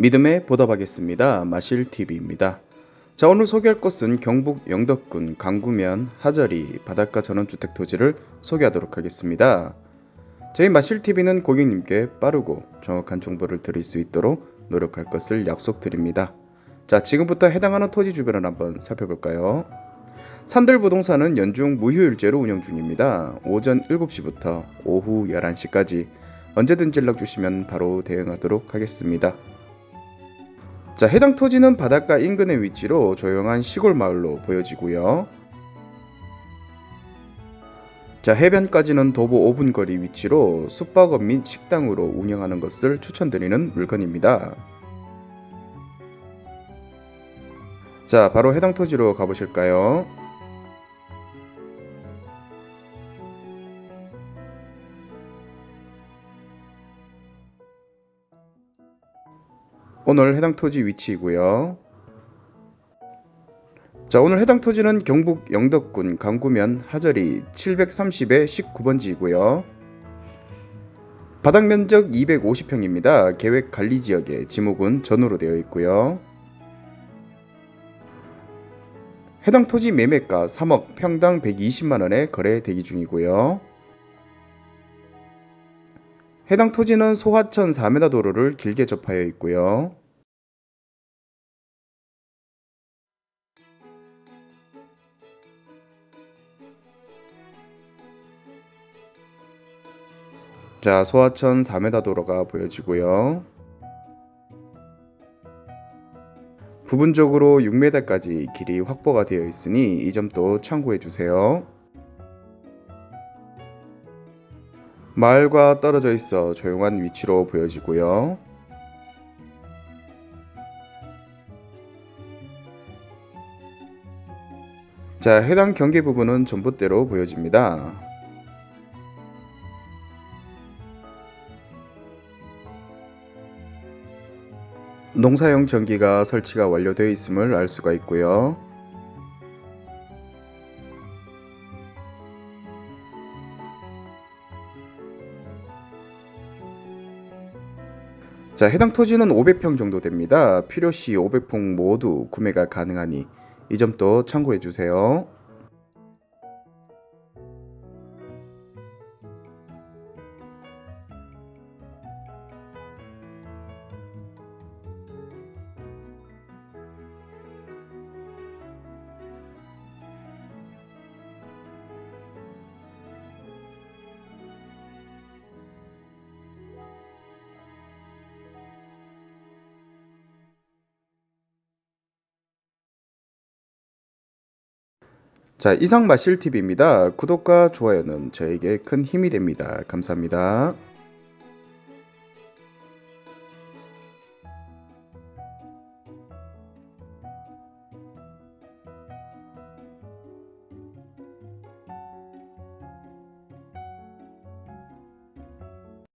믿음에 보답하겠습니다. 마실TV입니다. 자, 오늘 소개할 곳은 경북 영덕군 강구면 하저리 바닷가 전원주택 토지를 소개하도록 하겠습니다. 저희 마실TV는 고객님께 빠르고 정확한 정보를 드릴 수 있도록 노력할 것을 약속드립니다. 자, 지금부터 해당하는 토지 주변을 한번 살펴볼까요? 산들 부동산은 연중 무휴일제로 운영 중입니다. 오전 7시부터 오후 11시까지 언제든지 연락 주시면 바로 대응하도록 하겠습니다. 자, 해당 토지는 바닷가 인근의 위치로 조용한 시골 마을로 보여지고요. 자, 해변까지는 도보 5분 거리 위치로 숙박업 및 식당으로 운영하는 것을 추천드리는 물건입니다. 자, 바로 해당 토지로 가보실까요? 오늘 해당 토지 위치이고요. 자, 오늘 해당 토지는 경북 영덕군 강구면 하저리 730의 19번지이고요. 바닥 면적 250평입니다. 계획 관리 지역에 지목은 전으로 되어 있고요. 해당 토지 매매가 3억 평당 120만 원에 거래 대기 중이고요. 해당 토지는 소하천 4m 도로를 길게 접하여 있고요. 자, 소하천 4m 도로가 보여지고요. 부분적으로 6m까지 길이 확보가 되어 있으니 이 점도 참고해 주세요. 마을과 떨어져 있어 조용한 위치로 보여지고요. 자, 해당 경계 부분은 전봇대로 보여집니다. 농사용 전기가 설치가 완료되어 있음을 알 수가 있고요. 자, 해당 토지는 500평 정도 됩니다. 필요시 500평 모두 구매가 가능하니 이 점도 참고해 주세요. 자, 이상 마실 TV입니다. 구독과 좋아요는 저에게 큰 힘이 됩니다. 감사합니다.